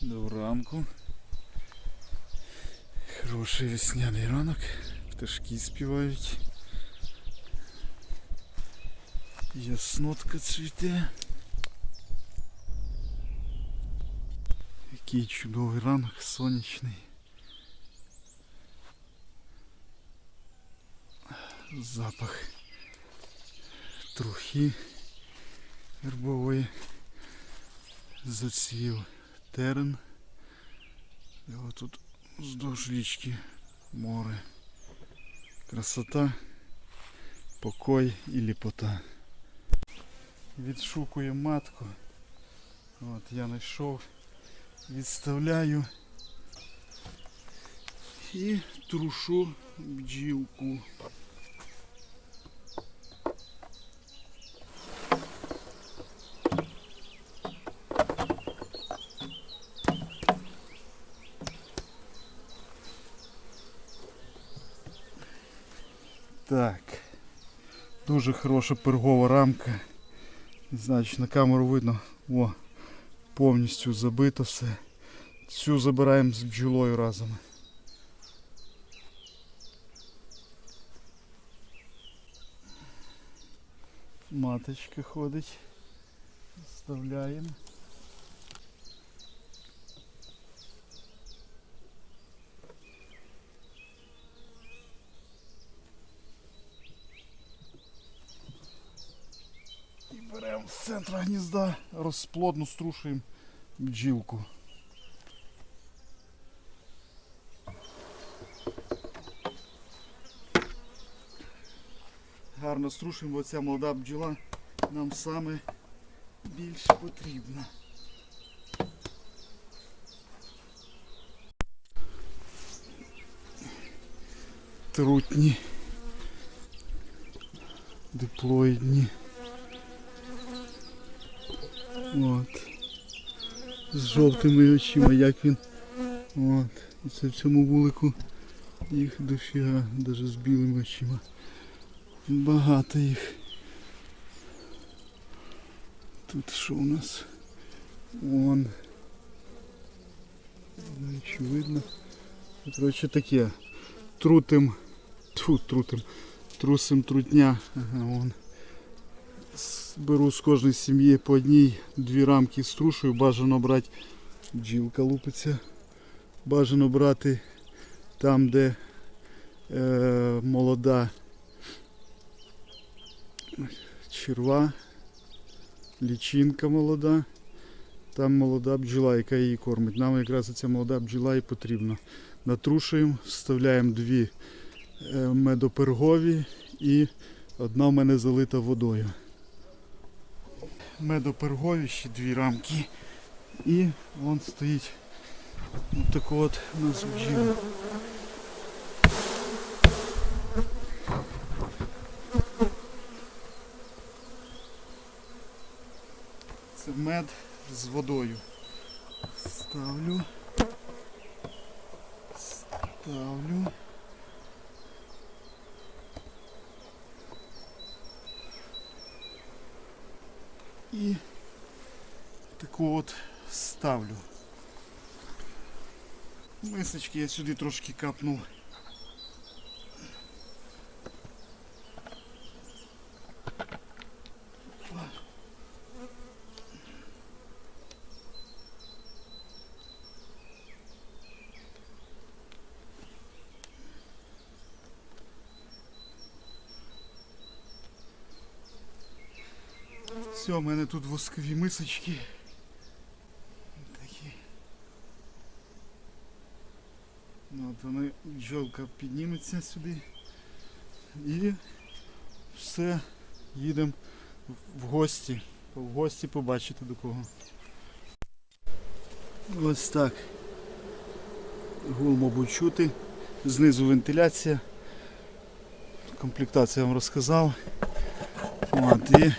Доброго ранку. Хороший весняний ранок. Пташки співають. Яснотка цвіте. Який чудовий ранок, сонячний. Запах трухи вербової. Зацвів терен. І отут вздовж річки море. Красота, покой і ліпота. Відшукує матку. От я знайшов, відставляю і трушу бджілку. Так. Дуже хороша пергова рамка. Не знаю, чи на камеру видно. О, повністю забито все. Цю забираємо з бджолою разом. Маточка ходить. Вставляємо. І беремо з центра гнізда, розплодно струшуємо бджілку. Гарно струшуємо, бо ця молода бджола нам саме більше потрібна. Трутні. Диплоїдні. От. З жовтими очима, як він. От. І це в цьому вулику їх дофіга, навіть з білими очима. Багато їх. Тут що у нас? Вон. Не знаю, чи видно. Коротше таке. Трутим. Тьфу, трутим. Трусим трутня. Ага, вон беру з кожної сім'ї по одній дві рамки струшую, бажано брати бджілка лупиться. Бажано брати там, де е, молода черва, лічинка молода, там молода бджола, яка її кормить. Нам якраз ця молода бджола і потрібна. Натрушуємо, вставляємо дві е, медопергові і одна в мене залита водою медопергові дві рамки. І вон стоїть от так от нас бджіл. Це мед з водою. Ставлю. Ставлю. І таку от ставлю. Мисочки я сюди трошки капнув. Все, у мене тут воскові мисочки. Такі. Ну, От вони, бджолка підніметься сюди. І все, їдемо в гості. В гості побачити до кого. Ось так. Гул, мабуть, чути. Знизу вентиляція. Комплектацію я вам розказав. От, і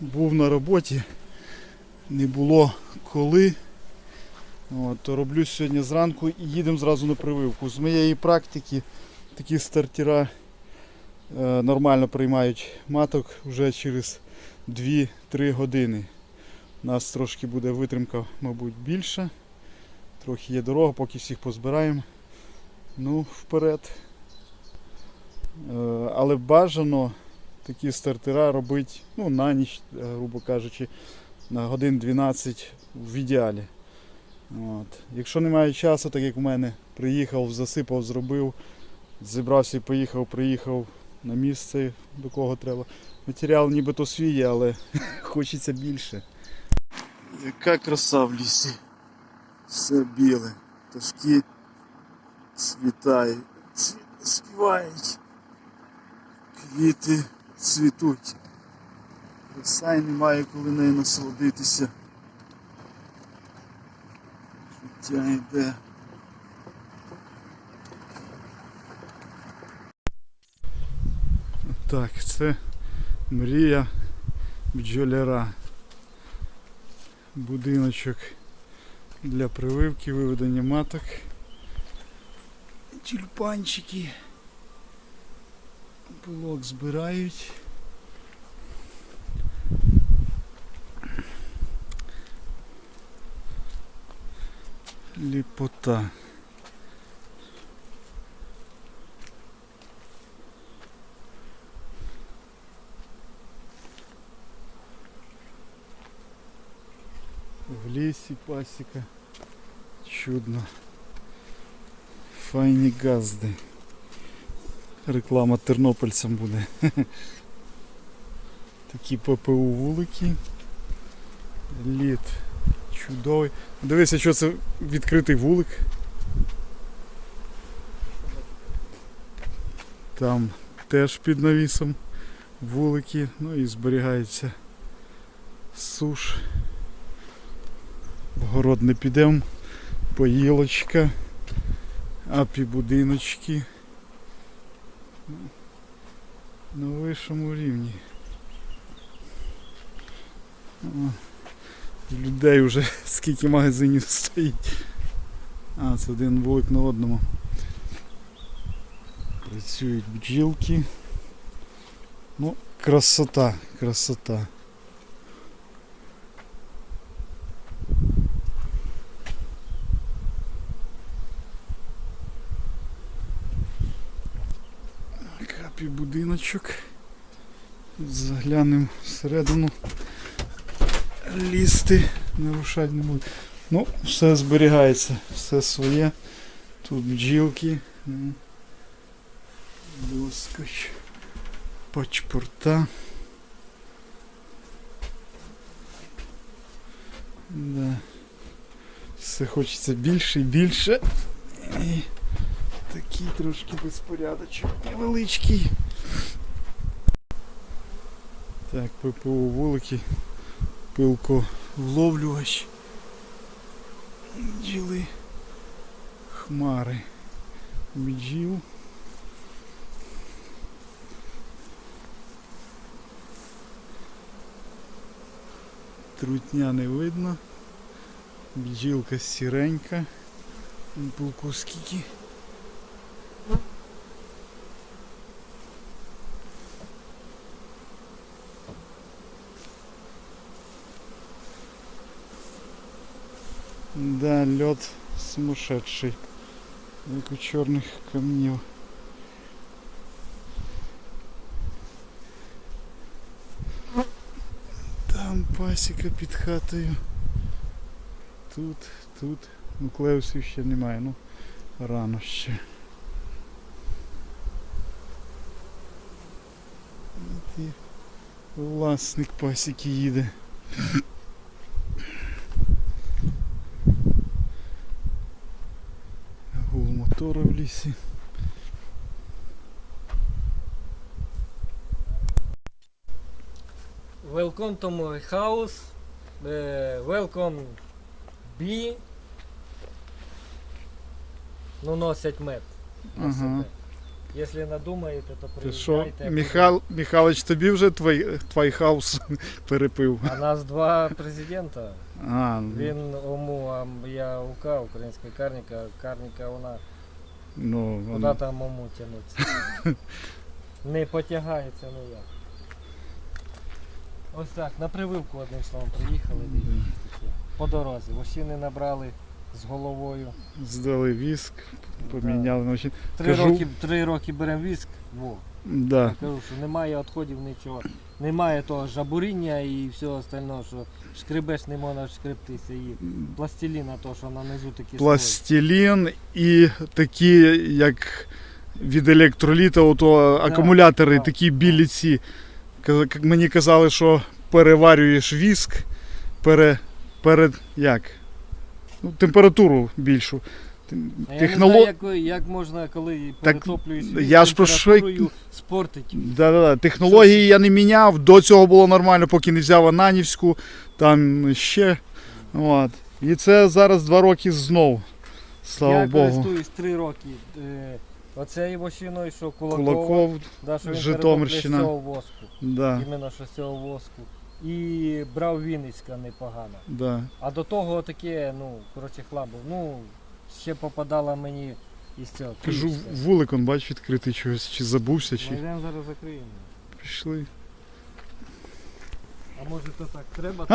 був на роботі, не було коли. От, роблю сьогодні зранку і їдемо зразу на прививку. З моєї практики такі стартера е, нормально приймають маток вже через 2-3 години. У нас трошки буде витримка, мабуть, більша. Трохи є дорога, поки всіх позбираємо. Ну, вперед. Е, Але бажано такі стартера робити ну, на ніч, е, грубо кажучи, на годин 12 в ідеалі. От. Якщо немає часу, так як в мене, приїхав, засипав, зробив, зібрався поїхав, приїхав на місце, до кого треба. Матеріал нібито свій, але хочеться більше. Яка краса в лісі. Все біле. Пташки цвітають, співають. Квіти цвітуть. Краса і немає коли нею насолодитися. Життя йде. Так, це мрія бджоляра. Будиночок для прививки, виведення маток. Тюльпанчики. Пилок збирають. Ліпота. В лісі пасіка. Чудно. Файні газди. Реклама тернопільцям буде. Такі ППУ вулики. Лід чудовий. Дивися, що це відкритий вулик. Там теж під навісом вулики, ну і зберігається суш. В город не підемо. Поїлочка, апі будиночки. На вищому рівні. Людей вже скільки магазинів стоїть. А, це один вулик на одному. Працюють бджілки. Ну, красота, красота. Будиночок. Заглянемо всередину. Лізти, нарушати не буду. Ну, все зберігається, все своє. Тут бджілки. м, Доскоч. Пачпорта. Да. Все хочеться більше і більше. І такий трошки безпорядочок невеличкий. Так, ППУ вулики, пилко вловлювач, бджіли, хмари бджіл. Трутня не видно. Бджілка сіренька. Пилку скільки. Да, лед сумасшедший. Як у чорних камнів. Там пасіка під хатою. Тут, тут. Нуклеусів ще немає, ну рано ще. Власник пасіки їде. Гул мотора в лісі. Welcome to my house. Uh, welcome bee. Ну, носять мед. на Ага. себе. Якщо надумаєте, то Ти що, приїжджайте. Михал, Михалич, тобі вже твій, твій хаус перепив? А нас два президента. А, ну, Він ОМУ, а я УК, українська карніка. Карніка вона ну, куди там ОМУ тянуться. Не потягається ніяк. Ось так, на прививку одним словом приїхали. По дорозі. Вощини набрали з головою. Здали віск, поміняли. Ну, ще- Три, Кажу- роки, три роки беремо віск. Во. Да. Я кажу, що немає відходів нічого. Немає того жабуріння і всього остального, що шкребеш не можна шкребтися. І пластиліна, то, що на низу такі. Пластилін і такі, як від електроліта, ото акумулятори, так, такі білі ці. Як мені казали, що переварюєш віск, пере, перед як? Ну, температуру більшу. А Я не знаю, як, як можна, коли Так, я ж про що спортить. Да-да-да. Технології я не міняв, до цього було нормально, поки не взяв Ананівську, там ще. От. І це зараз два роки знов. Слава я Богу. користуюсь три роки. Е, оцею вощиною, що Кулакова, Кулаков, да, що він Житомирщина. з цього воску. да, Іменно що з цього воску. І брав Вінницька непогано. да. А до того таке, ну, коротше, хлам був. Ну, ще попадала мені із цього. Кажу, Київська. вулик он, бач, відкритий чогось, чи забувся, Ми чи йдемо зараз закриємо. пішли. А може то так треба?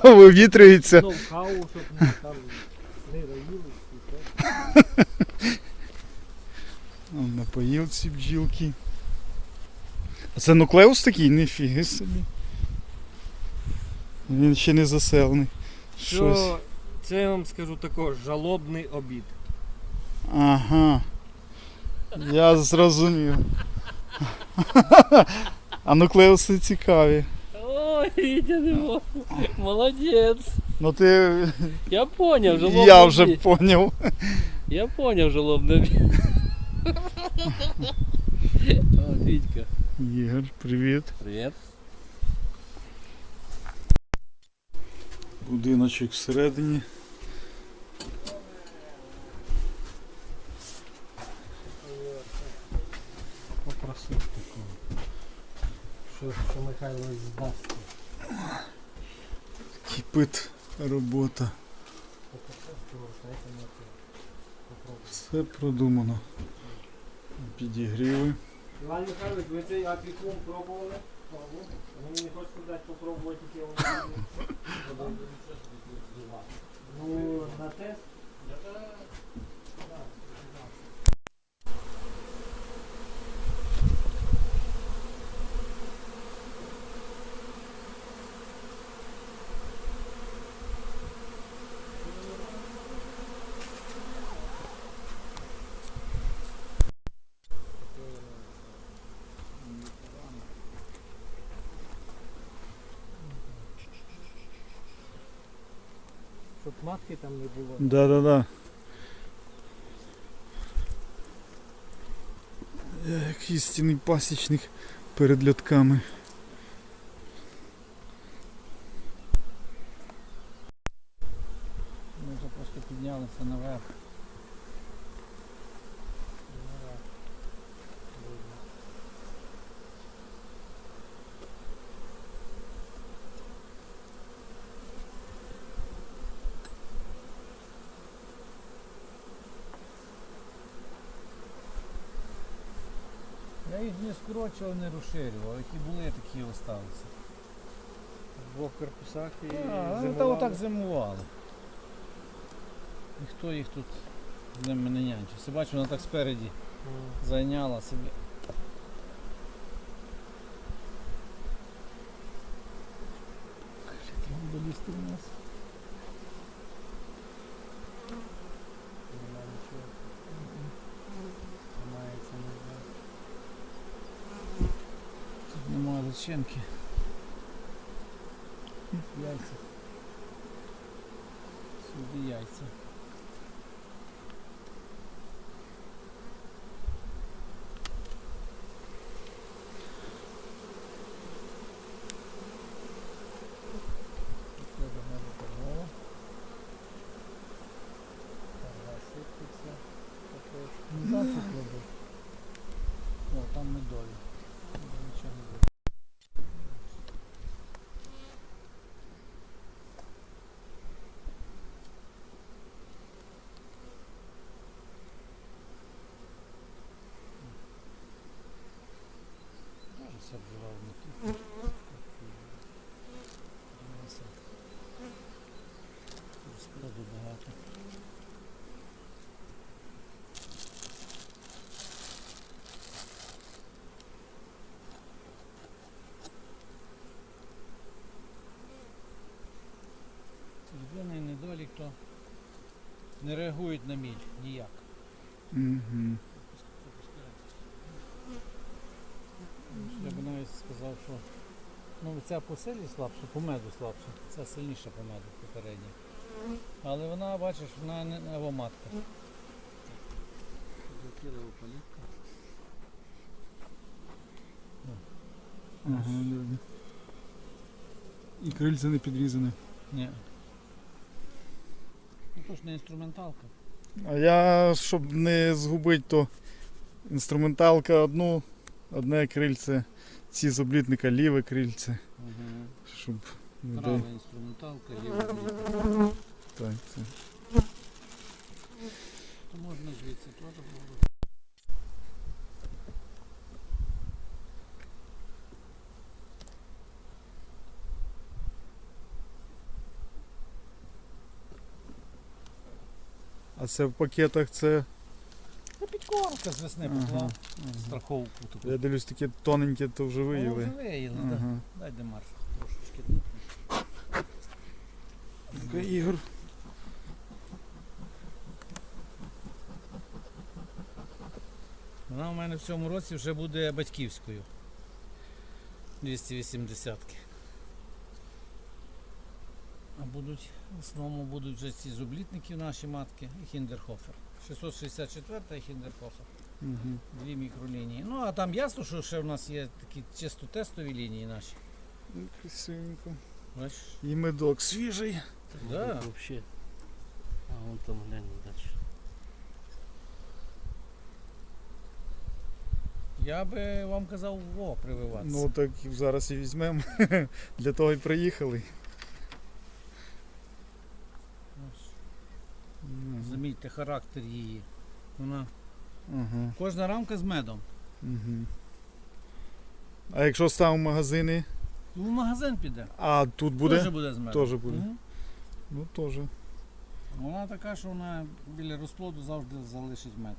Вивітрюється. Ноу-хау, щоб не там не роїли. і те. Он На поїлці бджілки. А це нуклеус такий? Ніфіги собі. Він ще не заселений. Щось. Що це я вам скажу також жалобний обід. Ага. Я зрозумів. А нуклеуси цікаві. Ой, Витя, ты мог. молодец. Ну ти. Я понял, жалобный Я вже обид. поняв. Я понял, жалобный обид. Вот, Витька. Ігор, привіт. Привет. Будиночок всередині. Попросив такого. Що, що Михайло здасть. Кипить робота. Все продумано. Підігріви. Іван Михайлович, ви цей апікум пробували? Мені не хочете дати попробувати яке воно. Ну, на тест. Щоб матки там не було. Да-да-да. Я Як істинний пасічник перед льотками. Ми вже просто піднялися наверх. Я їх не скорочував, не розширював, які були, такі і залишилися. В двох корпусах і А, зимували. та отак зимували. Ніхто їх тут з ними не нянчився. Бачу, вона так спереді зайняла собі. Треба долізти в нас. Нема нічого. Тримається, не знаю. Тут немає зачинки. Яйця. Сюди яйця. Тут треба медопомога. Засипеться. потрошку. Не знаю, що кладу. О, там медові. Нічого не буде. Дуже багато. Єдиний недолік, то не реагують на міль ніяк. Угу. Я б навіть сказав, що ну, ця по силі слабша, по меду слабша, ця сильніша по меду попередня. Але вона, бачиш, вона не новоматка. Ага, да, да. І крильце не підрізане. Ні. Ну то ж не інструменталка. А я, щоб не згубити, то інструменталка одну, одне крильце, ці з облітника ліве крильце, щоб не дай- Права інструменталка, ліва обліка. так, це. То можна звідси теж було. А це в пакетах це. Підкормка з весни поклав. ага. Страховку таку. Я дивлюсь, такі тоненькі, то вже виїли. вже виїли, так. Дай демарш трошечки. Ну-ка, Ігор. Вона у мене в цьому році вже буде батьківською. 280-ки. А будуть, в основному будуть вже ці зублітники наші матки і Хіндерхофер. 664 і Хіндерхофер. Угу. Дві мікролінії. Ну а там ясно, що ще в нас є такі чисто тестові лінії наші. Ну, Красивенько. Бачиш? І медок свіжий. Да. Вообще. А вон там глянь дальше. Я би вам казав во прививатися. Ну так зараз і візьмемо. Для того і приїхали. Ось. Мгм. Замітьте характер її. Вона Ага. кожна рамка з медом. Угу. А якщо ставимо магазини, Ну, в магазин піде. а тут буде? Теж буде з медом. Теж буде. Мгм. Ну теж. Вона така, що вона біля розплоду завжди залишить мед.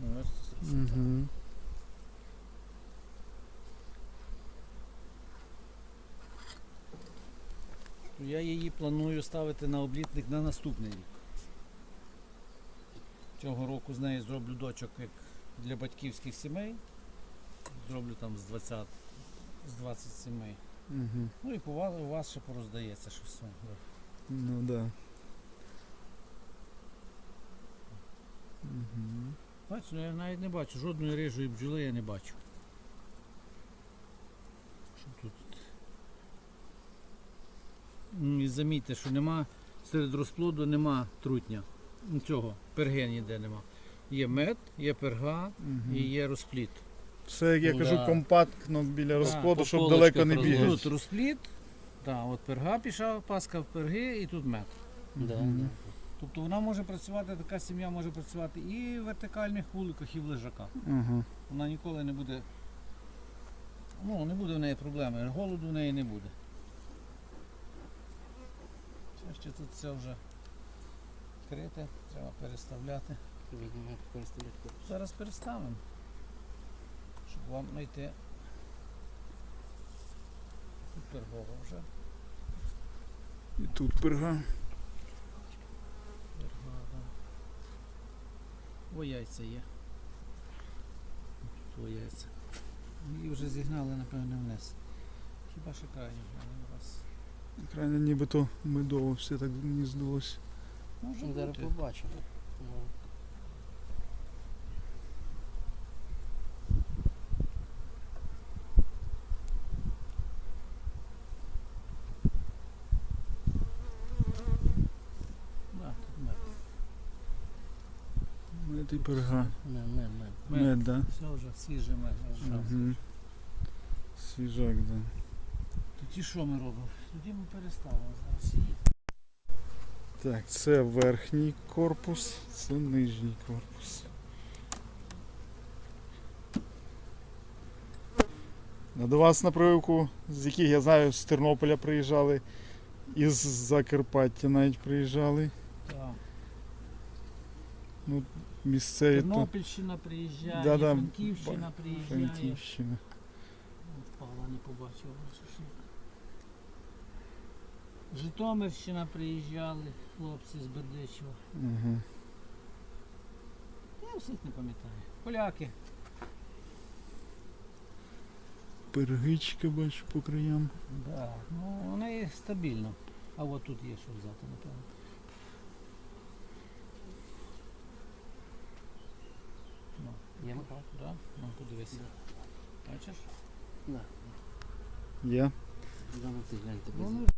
Ну. Угу. Я її планую ставити на облітник на наступний рік. Цього року з неї зроблю дочок як для батьківських сімей. Зроблю там з 20, з 20 сімей. Угу. Ну і у вас ще пороздається щось. ну. Ну да. Угу. Бачиш, ну я навіть не бачу, жодної рижої бджоли я не бачу. Що тут? М, І замітьте, що нема серед розплоду нема трутня. Нічого, перги ніде нема. Є мед, є перга Угу. і є розпліт. Все, як я Ну кажу, да. компактно біля розплоду, щоб далеко не бігати. Тут розпліт, так, от перга пішла, паска в перги і тут мед. Да, да. Тобто вона може працювати, така сім'я може працювати і в вертикальних вуликах, і в лежаках. Ага. Вона ніколи не буде. Ну, не буде в неї проблеми, голоду в неї не буде. Ще тут все вже крите, треба переставляти. Зараз переставимо. Щоб вам знайти. Тут пергова вже. І тут перга. Пергова. О, яйця є. Тут о, яйця. Її вже зігнали, напевно, вниз. Хіба ще крайні глянемо раз. Крайне нібито медово все так гніздилось. Може Ну, Зараз побачимо. Ну, мед. Мед і перга. Не, не. Мед. Мед, да? Все вже свіжий мед. Угу. Свіжак, да. Тоді що ми робимо? Тоді ми переставимо зараз її. Так, це верхній корпус, це нижній корпус. До вас на прививку, з яких я знаю, з Тернополя приїжджали із Закарпаття навіть приїжджали. Так. Місцеві то Тернопільщина приїжджає, Да-да, Франківщина приїжджає. Франківщина. Впала, не побачив. бачиш, як. Житомирщина приїжджали, хлопці з Бердичева. Угу. Я всіх не пам'ятаю. Поляки. Пергичка бачу по краям. Да. Ну, вони стабільно. А от тут є що взяти, напевно. Ну, Є Михайло? да? ну подивися. Бачиш? Да. На це гляньте. Ну,